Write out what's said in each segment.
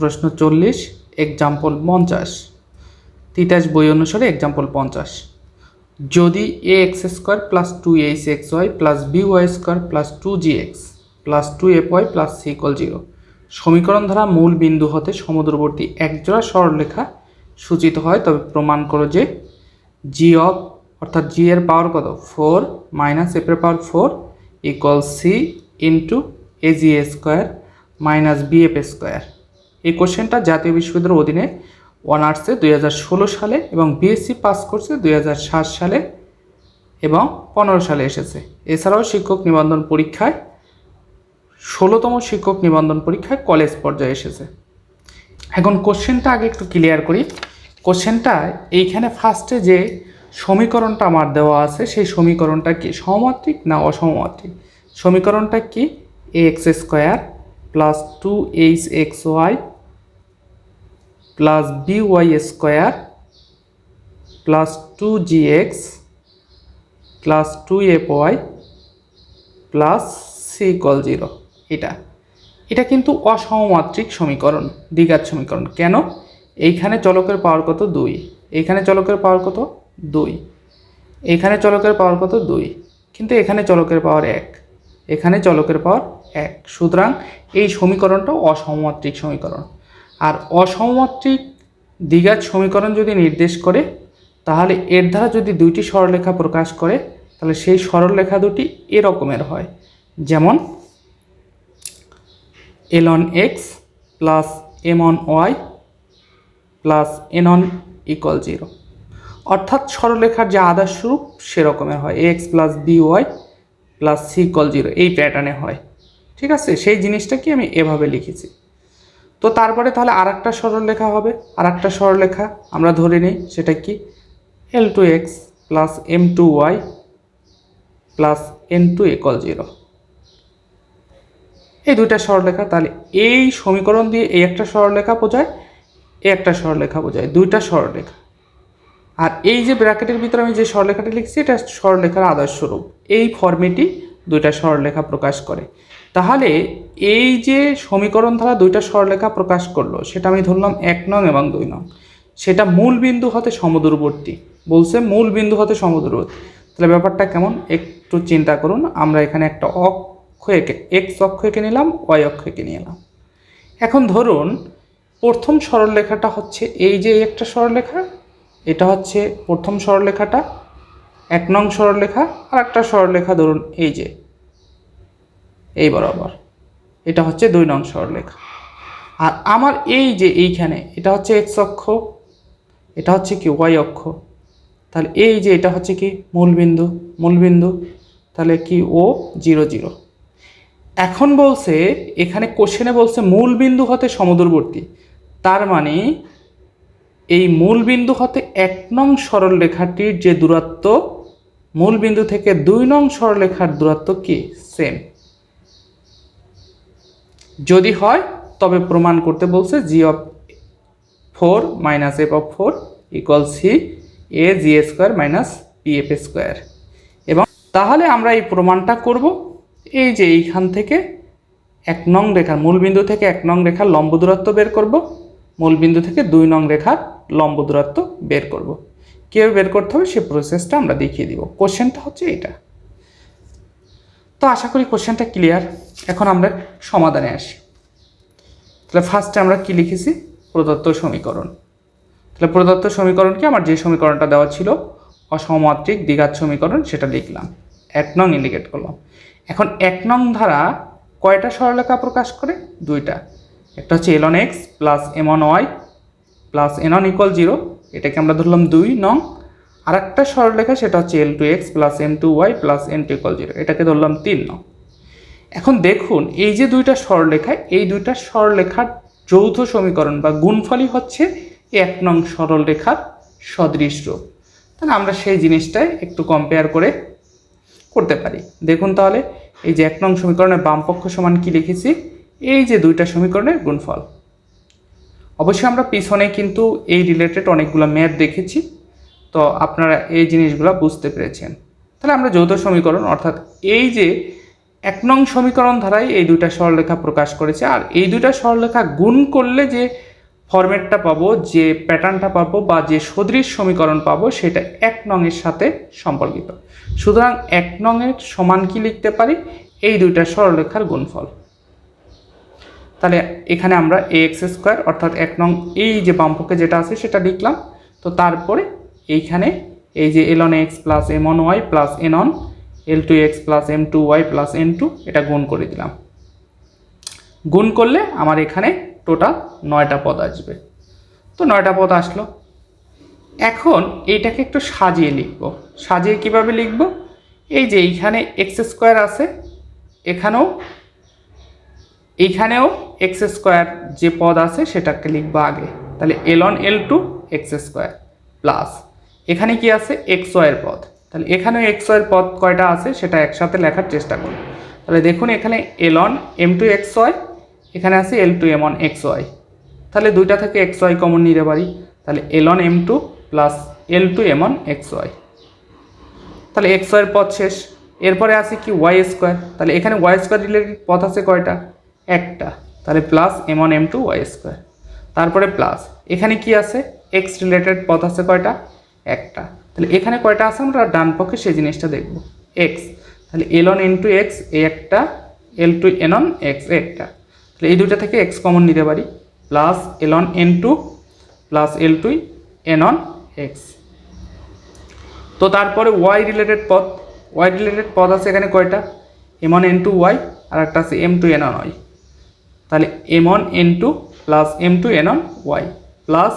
প্রশ্ন চল্লিশ এক্সাম্পল পঞ্চাশ। তিতাস বই অনুসারে এক্সাম্পল পঞ্চাশ। যদি A X square plus two H X Y plus B Y square plus two G X plus two F Y plus C equal zero সমীকরণ দ্বারা মূল বিন্দু হতে সমুদ্রবর্তী একজোড়া সরলরেখা সূচিত হয়, তবে প্রমাণ করো যে জি অফ অর্থাৎ জি এর পাওয়ার কত? Four minus F power four equal C into A G A square minus B F square এই কোশ্চেনটা জাতীয় বিশ্ববিদ্যালয়ের অধীনে অনার্সে দুই হাজার ষোলো সালে এবং বিএসসি পাস করছে দুই হাজার সাত সালে এবং পনেরো সালে এসেছে। এছাড়াও শিক্ষক নিবন্ধন পরীক্ষায় ষোলোতম শিক্ষক নিবন্ধন পরীক্ষায় কলেজ পর্যায়ে এসেছে। এখন কোশ্চেনটা আগে একটু ক্লিয়ার করি। কোশ্চেনটা এইখানে ফার্স্টে যে সমীকরণটা আমার দেওয়া আছে, সেই সমীকরণটা কি সমমাত্রিক না অসমমাত্রিক? সমীকরণটা কি? A X square plus two H X Y plus B Y square plus two G X plus two F Y plus C equal zero এটা। এটা কিন্তু অসমমাত্রিক সমীকরণ, দ্বিঘাত সমীকরণ। কেন? এইখানে চলকের পাওয়ার কত? দুই। এইখানে চলকের পাওয়ার কত? দুই। এখানে চলকের পাওয়ার কত? দুই। কিন্তু এখানে চলকের পাওয়ার এক। এখানে চলকের পাওয়ার এক। সুতরাং এই সমীকরণটা অসমমাত্রিক সমীকরণ। আর অসমমাত্রিক দ্বিঘাত সমীকরণ যদি নির্দেশ করে, তাহলে এর দ্বারা যদি দুইটি সরলরেখা প্রকাশ করে, তাহলে সেই সরলরেখা দুটি এরকমের হয়। যেমন L one X plus M one Y plus N one equal zero. অর্থাৎ সরলরেখার যে আদার সেরকমের হয়। X plus B Y plus C equal zero, এই প্যাটার্নে হয়। ঠিক আছে? সেই জিনিসটাকে আমি এভাবে লিখেছি। তো তারপরে তাহলে আর একটা সরলরেখা হবে। আর একটা সরলরেখা আমরা ধরে নিই, সেটা কি? L two X plus M two Y plus N two equal zero এই দুইটা সরলরেখা, তাহলে এই সমীকরণ দিয়ে এই একটা সরলরেখা বোঝায়, এই একটা সরলরেখা বোঝায়, দুইটা সরলরেখা। আর এই যে ব্র্যাকেটের ভিতরে আমি যে সরলরেখাটা লিখছি, এটা সরলরেখার আদর্শ রূপ এই ফর্মেটি দুইটা সরলরেখা প্রকাশ করে। তাহলে এই যে সমীকরণ দ্বারা দুইটা সরলরেখা প্রকাশ করল, সেটা আমি ধরলাম এক নং এবং দুই নং। সেটা মূল বিন্দু হতে সমদূরবর্তী, বলছে মূল বিন্দু হতে সমদূরবর্তী। তাহলে ব্যাপারটা কেমন? একটু চিন্তা করুন, আমরা এখানে একটা অক্ষ এঁকে এক্স অক্ষ এঁকে নিলাম ওয়াই অক্ষ এঁকে নিলাম এখন ধরুন, প্রথম সরলরেখাটা হচ্ছে এই যে একটা সরলরেখা এটা হচ্ছে প্রথম সরলরেখাটা এক নং সরলরেখা আর একটা সরলরেখা ধরুন এই যে। এই বরাবর। এটা হচ্ছে দুই নং সরলরেখা আর আমার এই যে এইখানে, এটা হচ্ছে এক্স অক্ষ, এটা হচ্ছে কি ওয়াই অক্ষ। তাহলে এই যে এটা হচ্ছে কি মূলবিন্দু মূলবিন্দু, তাহলে কি ও জিরো জিরো। এখন বলছে, এখানে কোশ্চেনে বলছে মূল বিন্দু হতে সমদূরবর্তী। তার মানে এই মূল বিন্দু হতে এক নং সরলরেখাটির যে দূরত্ব মূল বিন্দু থেকে দুই নং সরলরেখার দূরত্ব কি? সেম যদি হয়, তবে প্রমাণ করতে বলছে G of four minus F of four equal C A G A square minus P F square এবং তাহলে আমরা এই প্রমাণটা করব। এই যে এইখান থেকে এক নং রেখা মূলবিন্দু থেকে এক নং রেখার লম্ব দূরত্ব বের করব। মূলবিন্দু থেকে দুই নং রেখার লম্ব দূরত্ব বের করব। কীভাবে বের করতে হবে সে প্রসেসটা আমরা দেখিয়ে দিব। কোশ্চেনটা হচ্ছে এটা। তো আশা করি কোশ্চেনটা ক্লিয়ার। এখন আমরা সমাধানে আসি। তাহলে ফার্স্টে আমরা কি লিখেছি? প্রদত্ত সমীকরণ। তাহলে প্রদত্ত সমীকরণ কি আমার যে সমীকরণটা দেওয়া ছিল অসমমাত্রিক দ্বিঘাত সমীকরণ, সেটা লিখলাম। এক নং ইন্ডিকেট করলাম। এখন এক নং ধারা কয়টা সরলরেখা প্রকাশ করে? দুইটা। একটা হচ্ছে L one X plus M one Y plus N one equal zero এটাকে আমরা ধরলাম দুই নং। আর একটা সরলরেখা সেটা হচ্ছে L two X plus N two Y plus N two equal zero এটাকে ধরলাম তিন নং। এখন দেখুন, এই যে দুইটা সরলরেখা, এই দুইটা সরলরেখার যৌথ সমীকরণ বা গুণফলই হচ্ছে এক নং সরলরেখার সদৃশ রূপ তাহলে আমরা সেই জিনিসটাই একটু কম্পেয়ার করে করতে পারি। দেখুন তাহলে, এই যে এক নং সমীকরণের বামপক্ষ সমান কি লিখেছি? এই যে দুইটা সমীকরণের গুণফল। অবশ্যই আমরা পিছনে কিন্তু এই রিলেটেড অনেকগুলো ম্যাথ দেখেছি। তো আপনারা এই জিনিসগুলো বুঝতে পেরেছেন। তাহলে আমরা যৌথ সমীকরণ অর্থাৎ এই যে এক নং সমীকরণ ধারায় এই দুইটা সরলরেখা প্রকাশ করেছে, আর এই দুইটা সরলরেখা গুণ করলে যে ফরম্যাটটা পাবো, যে প্যাটার্নটা পাবো বা যে সদৃশ সমীকরণ পাবো, সেটা এক নংয়ের সাথে সম্পর্কিত। সুতরাং এক নংয়ের সমান কি লিখতে পারি? এই দুইটা সরলরেখার গুণফল। তাহলে এখানে আমরা এ এক্স স্কোয়ার অর্থাৎ এক নং এই যে বামপক্ষে যেটা আছে সেটা লিখলাম, তো তারপরে এইখানে এই যে L one X plus M one Y plus N one L two X plus M two Y plus N two এটা গুণ করে দিলাম। গুণ করলে আমার এখানে টোটাল নয়টা পদ আসবে। তো নয়টা পদ আসলো। এখন এইটাকে একটু সাজিয়ে লিখব। সাজিয়ে কীভাবে লিখব? এই যে এইখানে এক্স স্কোয়ার আছে, এখানেও, এইখানেও এক্স স্কোয়ার যে পদ আছে সেটাকে লিখব আগে। তাহলে L one L two X square plus এখানে কি আছে? এক্স ওয়ের পদ তাহলে এখানেও এক্স ওয়ের পদ কয়টা আছে? সেটা একসাথে লেখার চেষ্টা করুন। তাহলে দেখুন, এখানে L one M two X Y এখানে আছে L two M one X Y তাহলে দুইটা থেকে এক্স ওয়াই কমন নিতে পারি। তাহলে L one M two plus L two M one X Y তাহলে এক্স ওয়াইয়ের পথ শেষ। এরপরে আছে কি? ওয়াই স্কোয়ার তাহলে এখানে ওয়াই স্কোয়ার রিলেটেড পথ আছে কয়টা? একটা। তাহলে plus M one M two Y square তারপরে প্লাস এখানে কি আছে? এক্স রিলেটেড পথ আছে কয়টা? একটা। তাহলে এখানে কয়টা আছে আমরা ডান পক্ষে সেই জিনিসটা দেখব। এক্স তাহলে l one n two x এ একটা l two n one x একটা। তাহলে এই দুইটা থেকে এক্স কমন নিতে পারি plus l one n two plus l two n one x তো তারপরে ওয়াই রিলেটেড পদ ওয়াই রিলেটেড পদ আছে এখানে কয়টা? M one n two y আর একটা আছে এম টু এন ওয়াই তাহলে m one n two plus m two n one y plus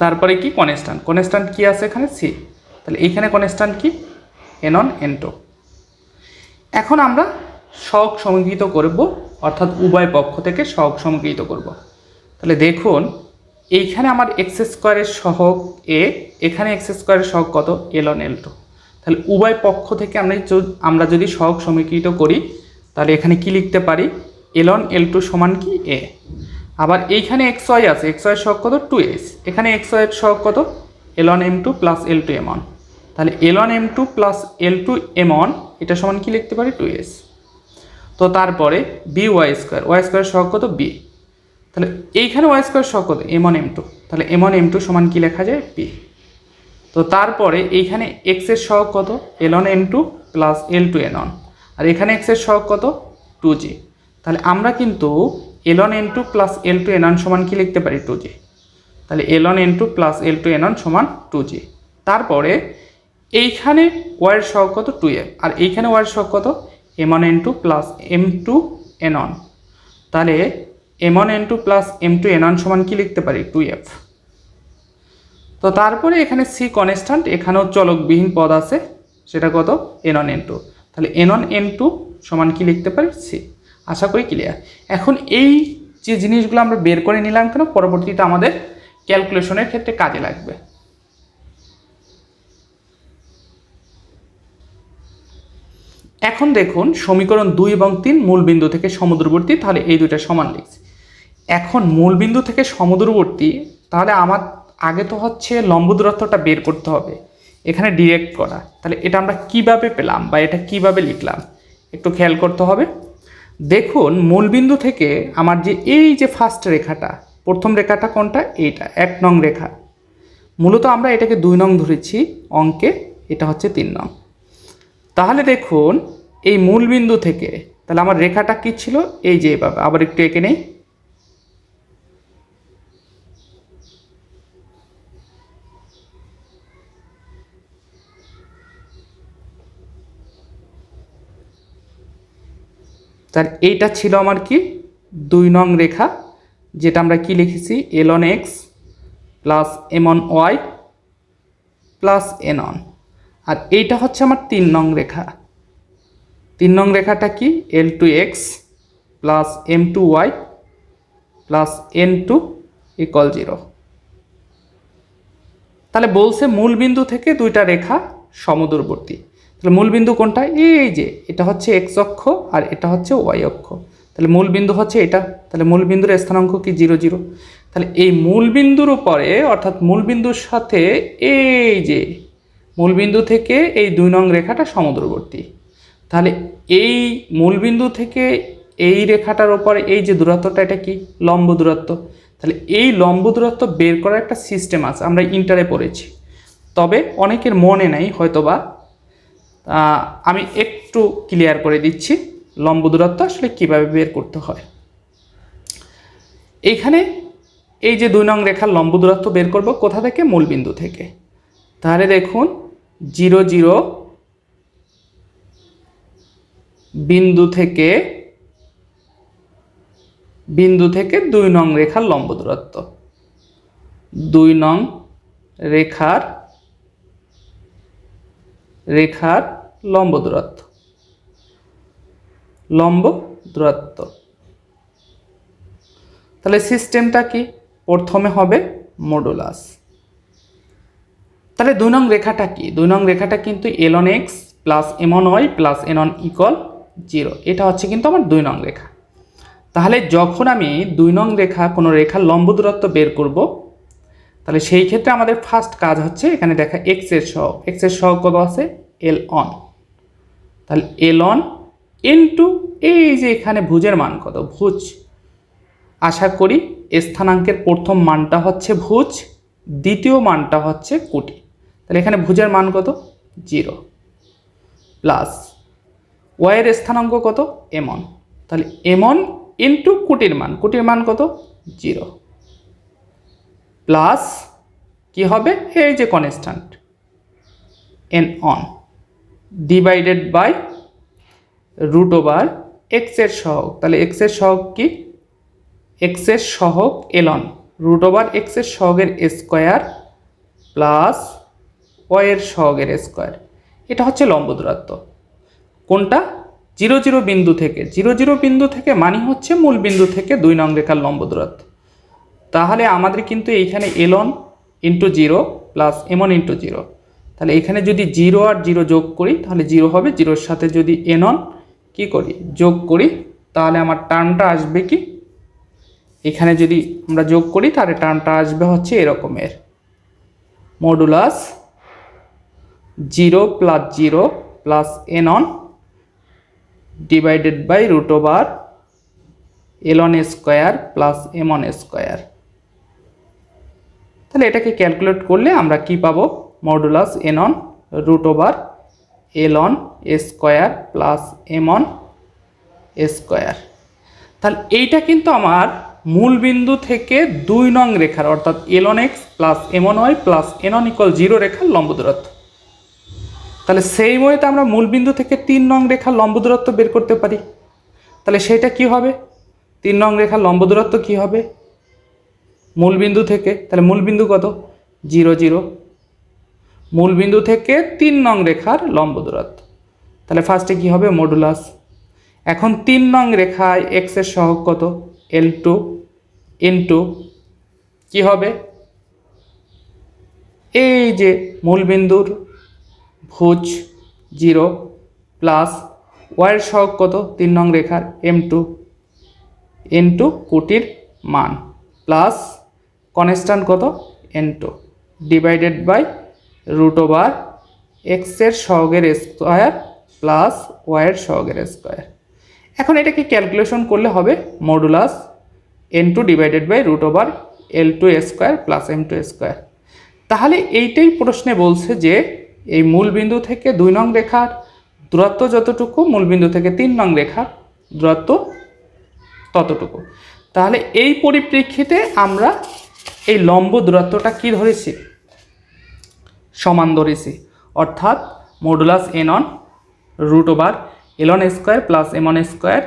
তারপরে কি কনস্ট্যান্ট কনস্ট্যান্ট কি আছে এখানে? সি তাহলে এইখানে কনস্ট্যান্ট কি? এন অন এন টু এখন আমরা সহগ সমীকৃত করব, অর্থাৎ উভয় পক্ষ থেকে সহগ সমীকৃত করব। তাহলে দেখুন, এইখানে আমার এক্স স্কোয়ারের সহগ এ এখানে এক্স স্কোয়ারের সহগ কত? এল অন এল টু তাহলে উভয় পক্ষ থেকে আমরা আমরা যদি সহগ সমীকৃত করি, তাহলে এখানে কি লিখতে পারি? এল অন এল টু সমান কি? এ আবার এইখানে এক্স ওয়াই আছে এক্স ওয়াই সহগ কত? টু এস এখানে এক্স ওয়াইয়ের সহগ কত? L one m two plus l two m one তাহলে l one m two plus l two m one এটা সমান কি লিখতে পারি? টু এস তো তারপরে b y square y square সহগ কত? বি তাহলে এইখানে ওয়াই স্কোয়ার সহগ কত? এম অন এম টু তাহলে এম অন এম টু সমান কি লেখা যায়? বি তো তারপরে এইখানে এক্সের সহগ কত? L one n two plus l two n one আর এখানে এক্সের সহগ কত? টু জি তাহলে আমরা কিন্তু l one n two plus l two n সমান কি লিখতে পারি? Two g. তাহলে l one n two plus l two n one সমান টু জি। তারপরে এইখানে ওয়াইয়ের সহগ কত? টু এফ আর এইখানে ওয়াইয়ের সহগ কত? M one n two plus m two n one তাহলে m one n two plus m two n সমান কি লিখতে পারি? Two f. তো তারপরে এখানে সি কনস্ট্যান্ট, এখানেও চলকবিহীন পদ আছে। সেটা কত? N one n two. তাহলে এন অন এন টু সমান কি লিখতে পারি? সি। আশা করি ক্লিয়ার এখন এই যে জিনিসগুলো আমরা বের করে নিলাম কেন, পরবর্তীতে আমাদের ক্যালকুলেশনের ক্ষেত্রে কাজে লাগবে। এখন দেখুন সমীকরণ দুই এবং তিন মূলবিন্দু থেকে সমুদ্রবর্তী, তাহলে এই দুইটা সমান লিখছি। এখন মূলবিন্দু থেকে সমুদ্রবর্তী, তাহলে আমার আগে তো হচ্ছে লম্ব দূরত্বটা বের করতে হবে, এখানে ডিরেক্ট করা। তাহলে এটা আমরা কীভাবে পেলাম বা এটা কীভাবে লিখলাম, একটু খেয়াল করতে হবে। দেখুন, মূলবিন্দু থেকে আমার যে এই যে ফার্স্ট রেখাটা, প্রথম রেখাটা কোনটা? এইটা, এক নং রেখা। মূলত আমরা এটাকে দুই নং ধরেছি, অঙ্কে এটা হচ্ছে তিন নং। তাহলে দেখুন, এই মূলবিন্দু থেকে, তাহলে আমার রেখাটা কী ছিল? এই যে এভাবে। আবার একটু এঁকে নেই। তার এইটা ছিল আমার কি? দুই নং রেখা, যেটা আমরা কি লিখেছি? L one x plus m y plus n one আর এইটা হচ্ছে আমার তিন নং রেখা। তিন নং রেখাটা কি? L two x plus m two y plus n two equal zero তাহলে বলছে মূলবিন্দু থেকে দুইটা রেখা সমদূরবর্তী। তাহলে মূলবিন্দু কোনটা? এই যে, এটা হচ্ছে এক্স অক্ষ আর এটা হচ্ছে ওয়াই অক্ষ। তাহলে মূলবিন্দু হচ্ছে এটা। তাহলে মূলবিন্দুর স্থানাঙ্ক কি? Zero zero. তাহলে এই মূলবিন্দুর উপরে, অর্থাৎ মূলবিন্দুর সাথে এই যে, মূলবিন্দু থেকে এই দুই নং রেখাটা সমুদ্রবর্তী। তাহলে এই মূলবিন্দু থেকে এই রেখাটার ওপরে এই যে দূরত্বটা, এটা কি? লম্ব দূরত্ব। তাহলে এই লম্ব দূরত্ব বের করার একটা সিস্টেম আছে, আমরা ইন্টারে পড়েছি। তবে অনেকের মনে নেই, হয়তোবা আমি একটু ক্লিয়ার করে দিচ্ছি লম্ব দূরত্ব আসলে কীভাবে বের করতে হয়। এইখানে এই যে দুই নং রেখার লম্ব দূরত্ব বের করব কোথা থেকে? মূলবিন্দু থেকে। তাহলে দেখুন, জিরো জিরো বিন্দু থেকে বিন্দু থেকে দুই নং রেখার লম্ব দূরত্ব। দুই নং রেখার রেখার লম্ব দূরত্ব। লম্ব দূরত্ব। তাহলে সিস্টেমটা কি? প্রথমে হবে মডুলাস তাহলে দুই নং রেখাটা কি? দুই নং রেখাটা কিন্তু l one x plus m one y plus n one equal zero এটা হচ্ছে কিন্তু আমার দুই নং রেখা। তাহলে যখন আমি দুই নং রেখা, কোনো রেখার লম্ব দূরত্ব বের করব, তাহলে সেই ক্ষেত্রে আমাদের ফার্স্ট কাজ হচ্ছে এখানে দেখা এক্সের সহ এক্সের সহ কত আছে? এল অন তাহলে এল অন ইন্টু এই যে এখানে ভুজের মান কত? ভুজ। আশা করি স্থানাঙ্কের প্রথম মানটা হচ্ছে ভুজ, দ্বিতীয় মানটা হচ্ছে কোটি। তাহলে এখানে ভুজের মান কত? জিরো। প্লাস ওয়াইয়ের স্থানাঙ্ক কত? এমন। তাহলে এমন ইন্টু কোটির মান। কোটির মান কত? জিরো। প্লাস কি হবে? এই যে constant n one divided by root over এক্সের সহগ। তাহলে এক্সের সহগ কি? এক্সের সহগ এলন। রুট ওভার এক্সের সহগের স্কোয়ার প্লাস ওয়ের সহগের স্কোয়ার এটা হচ্ছে লম্ব দূরত্ব। কোনটা? জিরো জিরো বিন্দু থেকে। জিরো জিরো বিন্দু থেকে মানে হচ্ছে মূল বিন্দু থেকে দুই নং রেখার লম্ব দূরত্ব। তাহলে আমাদের কিন্তু এইখানে l one into zero plus m one into zero তাহলে এখানে যদি জিরো আর জিরো যোগ করি, তাহলে জিরো হবে, জিরোর সাথে যদি এনন কি করি? যোগ করি, তাহলে আমার টার্মটা আসবে কি? এখানে যদি আমরা যোগ করি, তাহলে টার্মটা আসবে হচ্ছে এরকমের modulus zero plus zero plus n one divided by root over l one square plus m one square তাহলে এটাকে ক্যালকুলেট করলে আমরা কি পাবো? Modulus n one root over l one square plus m one square তাহলে এইটা কিন্তু আমার মূল বিন্দু থেকে দুই নং রেখার, অর্থাৎ l one x plus m one y plus n one equal zero রেখার লম্ব দূরত্ব। তাহলে সেই ওয়েতে আমরা মূল বিন্দু থেকে তিন নং রেখার লম্ব দূরত্ব বের করতে পারি। তাহলে সেটা কি হবে? তিন নং রেখার লম্ব দূরত্ব কি হবে? মূল বিন্দু থেকে, তাহলে মূল বিন্দু কত? জিরো জিরো মূল বিন্দু থেকে তিন নং রেখার লম্ব দূরত্ব। তাহলে ফার্স্টে কি হবে? মডুলাস এখন তিন নং রেখায় এক্সের সহগ কত? এল টু ইন্টু কী হবে? এই যে মূলবিন্দুর ভুজ জিরো প্লাস ওয়াইয়ের সহগ কত? তিন নং রেখার এম টু ইন্টু কোটির মান প্লাস কনস্ট্যান্ট কত? N two divided by root over এক্সের সহগের স্কোয়ার প্লাস ওয়াইয়ের সহগের স্কোয়ার। এখন এটাকে ক্যালকুলেশন করলে হবে modulus n two divided by root over l two square plus m two square. তাহলে এইটাই প্রশ্নে বলছে যে এই মূল বিন্দু থেকে দুই নং রেখার দূরত্ব যতটুকু মূল বিন্দু থেকে তিন নং রেখার দূরত্ব ততটুকু। তাহলে এই পরিপ্রেক্ষিতে আমরা এই লম্ব দূরত্বটা কি ধরেছি? সমান ধরেছি অর্থাৎ modulus n one root over l one square plus m one square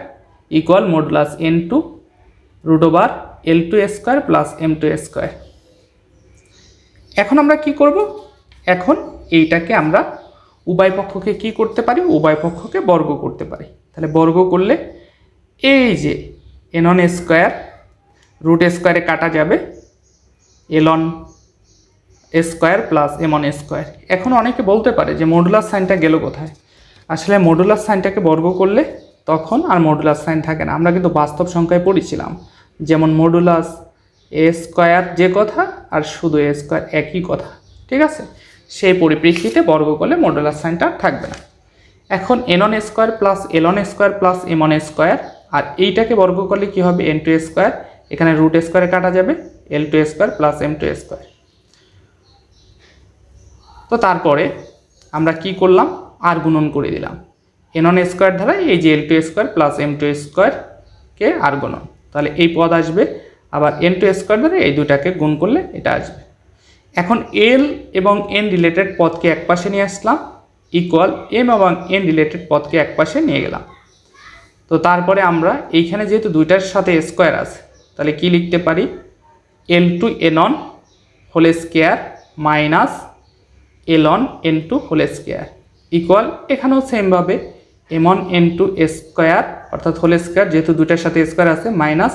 equal modulus n two root over l two square plus m two square এখন আমরা কি করব? এখন এইটাকে আমরা উভয় পক্ষকে কি করতে পারি? উভয় পক্ষকে বর্গ করতে পারি। তাহলে বর্গ করলে এই যে এন অন স্কোয়ার রুট স্কোয়ারে কাটা যাবে l one square plus m one square. এখন অনেকে বলতে পারে যে মডুলার সাইনটা গেল কোথায়। আসলে মডুলার সাইনটাকে বর্গ করলে তখন আর মডুলার সাইন থাকে না। আমরা কিন্তু বাস্তব সংখ্যায় পড়েছিলাম। যেমন মডুলাস এ স্কোয়ার যে কথা আর শুধু এ স্কোয়ার একই কথা। ঠিক আছে? সেই পরিপ্রেক্ষিতে বর্গ করলে মডুলার সাইনটা থাকবে না। এখন n one square plus l one square plus m one square আর এইটাকে বর্গ করলে কি হবে? N two square. এখানে রুট স্কোয়ারে কাটা যাবে। L two square plus m two square. তো তারপরে আমরা কি করলাম? আর গুণন করে দিলাম। এন অন স্কোয়ার দ্বারা এই যে l two square plus m two স্কোয়ারকে আর গুণন। তাহলে এই পদ আসবে। আবার এন টু স্কোয়ার দ্বারা এই দুটাকে গুণ করলে এটা আসবে। এখন এল এবং এন রিলেটেড পদকে এক পাশে নিয়ে আসলাম। ইকুয়াল এম এবং এন রিলেটেড পদকে এক পাশে নিয়ে গেলাম। তো তারপরে আমরা এইখানে যেহেতু দুইটার সাথে স্কোয়ার আছে, তাহলে কি লিখতে পারি? L two n one whole square minus l one n two whole square equal এখানেও সেমভাবে m one n two square, অর্থাৎ হোল স্কোয়ার, যেহেতু দুটার সাথে স্কোয়ার আছে, minus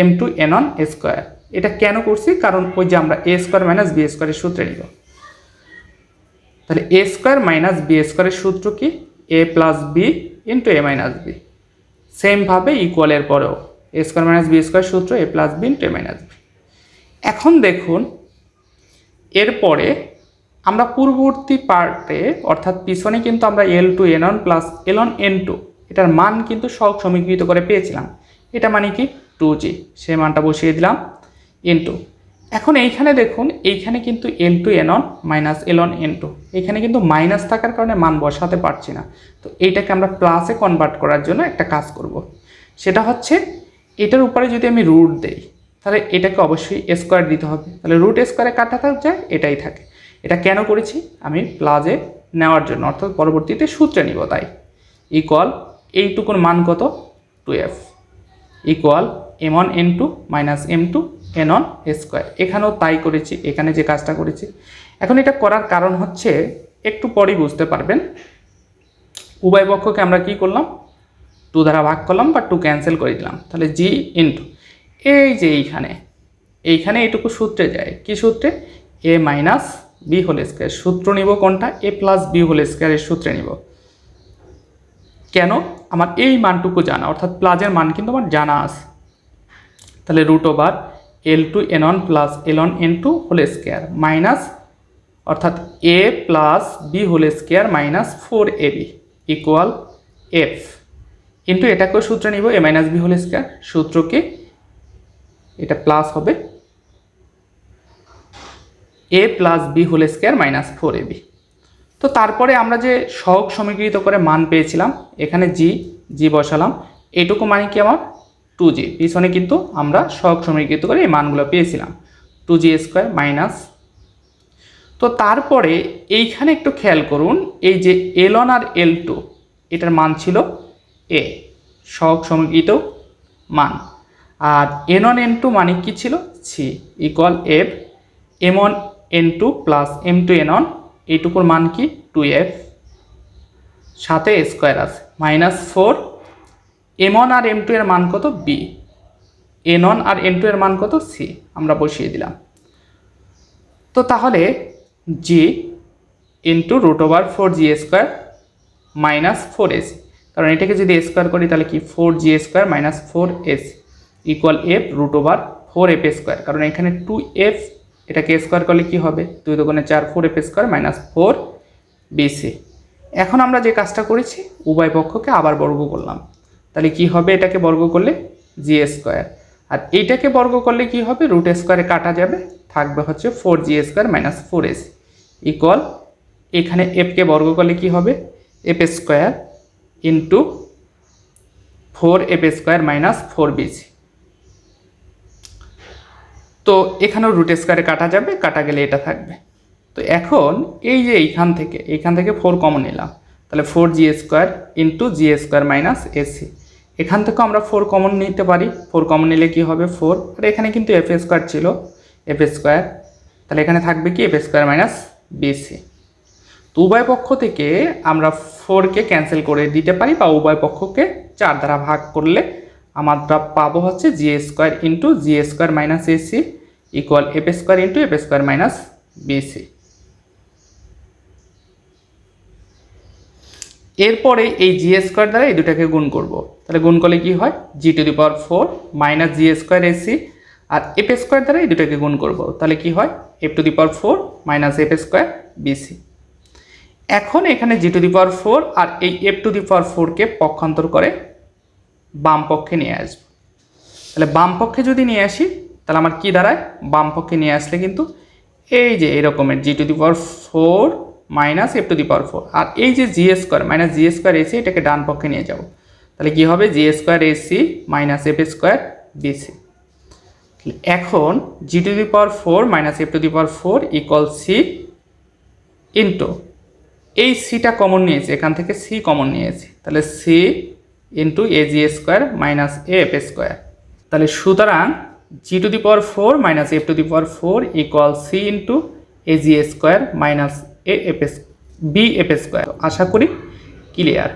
m two n one square. এটা কেন করছি? কারণ ওই যে আমরা এ স্কোয়ার মাইনাস বি স্কোয়ারের সূত্রে নিব তাহলে এ স্কোয়ার মাইনাস বি স্কোয়ারের সূত্র কি? A plus b into a minus b সেমভাবে ইকুয়ালের পরেও a square minus b square সূত্র a plus b into a minus b এখন দেখুন, এরপরে আমরা পূর্ববর্তী পার্টে, অর্থাৎ পিছনে কিন্তু আমরা l two n one plus l one n two এটার মান কিন্তু সব সমীকৃত করে পেয়েছিলাম। এটা মানে কি? টু জি সে মানটা বসিয়ে দিলাম এন টু এখন এইখানে দেখুন, এইখানে কিন্তু l two n one minus l one n two এখানে কিন্তু মাইনাস থাকার কারণে মান বসাতে পারছি না। তো এইটাকে আমরা প্লাসে কনভার্ট করার জন্য একটা কাজ করব। সেটা হচ্ছে, এটার উপরে যদি আমি রুট দেই, তাহলে এটাকে অবশ্যই স্কোয়ার দিতে হবে। তাহলে রুট স্কোয়ারে কাটা থাক যায় এটাই থাকে। এটা কেন করেছি? আমি প্লাজে নেওয়ার জন্য, অর্থাৎ পরবর্তীতে সূত্রে নিব তাই। ইকুয়াল এইটুকুর মান কত? Two f equal m one n two minus m two n one square এখানেও তাই করেছি, এখানে যে কাজটা করেছি। এখন এটা করার কারণ হচ্ছে, একটু পরেই বুঝতে পারবেন। উভয় পক্ষকে আমরা কি করলাম? টু দ্বারা ভাগ করলাম বা টু ক্যান্সেল করে দিলাম। তাহলে জি ইন্টু এই যে এইখানে এইখানে এইটুকু সূত্রে যায়। কি সূত্রে? A minus b whole square সূত্র নিব কোনটা? এ প্লাস বি হোল স্কোয়ারের সূত্রে নিব। কেন? আমার এই মানটুকু জানা, অর্থাৎ প্লাজের মান কিন্তু আমার জানা আছে। তাহলে root over l two n one plus l one n two whole square minus অর্থাৎ a plus b whole square minus four a b equal f কিন্তু এটাকেও সূত্রে নিব a minus b whole square সূত্রকে এটা প্লাস হবে a plus b whole square minus four a b তো তারপরে আমরা যে সহগ সমীকৃত করে মান পেয়েছিলাম, এখানে জি জি বসালাম, এটুকু মানে কি আমার? টু জি পিছনে কিন্তু আমরা সহগ সমীকৃত করে এই মানগুলো পেয়েছিলাম টু জি স্কোয়ার মাইনাস তো তারপরে এইখানে একটু খেয়াল করুন, এই যে এল ওয়ান আর এল টু এটার মান ছিল এ সহগ সমীকৃত মান। আর এন ওয়ান এন টু মানে কি ছিল? C equal f m one n two plus m two n one এইটুকুর মান কি? টু এফ সাথে স্কোয়ার আছে। মাইনাস ফোর এম ওয়ান আর এম টু এর মান কত? বি এন ওয়ান আর এন টু এর মান কত? সি আমরা বসিয়ে দিলাম। তো তাহলে g into root over four g square minus four a c কারণ এটাকে যদি স্কোয়ার করি, তাহলে কি? Four g square minus four a c equal f root over four f square কারণ এখানে টু এফ এটাকে স্কোয়ার করলে কি হবে? দুই দোকানে চার four f square minus four b c এখন আমরা যে কাজটা করেছি, উভয় পক্ষকে আবার বর্গ করলাম। তাহলে কি হবে? এটাকে বর্গ করলে জি স্কোয়ার আর এইটাকে বর্গ করলে কি হবে? রুট স্কোয়ারে কাটা যাবে, থাকবে হচ্ছে four g square minus four s equal এখানে এফকে বর্গ করলে কি হবে? F square into four f square minus four b c তো এখানেও রুট স্কোয়ারে কাটা যাবে, কাটা গেলে এটা থাকবে। তো এখন এই যে এইখান থেকে এইখান থেকে ফোর কমন নিলাম। তাহলে four g square into g square minus a c এখান থেকেও আমরা ফোর কমন নিতে পারি। ফোর কমন নিলে কি হবে? ফোর আর এখানে কিন্তু এফ স্কোয়ার ছিল। এফ স্কোয়ার তাহলে এখানে থাকবে কি? এফ স্কোয়ার মাইনাস বিসি তো উভয় পক্ষ থেকে আমরা ফোরকে ক্যান্সেল করে দিতে পারি বা উভয় পক্ষকে চার দ্বারা ভাগ করলে আমরা পাবো হচ্ছে g square into g square minus a c equal f square into f square minus b c এরপরে এই জি স্কোয়ার দ্বারা এই দুটাকে গুণ করব। তাহলে গুণ করলে কি হয়? G to the power four minus g square a c R f square দ্বারা এই দুটাকে গুণ করব। তাহলে কি হয়? F to the power four minus f square b c এখন এখানে জি টু দি পাওয়ার ফোর আর এই এফ টু দি পাওয়ার ফোরকে পক্ষান্তর করে বাম পক্ষে নিয়ে আসব। তাহলে বাম পক্ষে যদি নিয়ে আসি তাহলে আমার কি দাঁড়ায়? বাম পক্ষে নিয়ে আসলে কিন্তু এই যে এরকমের g to the power four minus f to the power four আর এই যে g square minus g square a c এটাকে ডান পক্ষে নিয়ে যাব। তাহলে কি হবে? G square a c minus f square b c এখন g to the power four minus f to the power four equal c into এই সিটা কমন নিয়েছি, এখান থেকে সি কমন নিয়েছি। তাহলে c into a g square minus f square তাহলে সুতরাং g to the power four minus f to the power four equal c into a g square minus a f s b f square আশা করি clear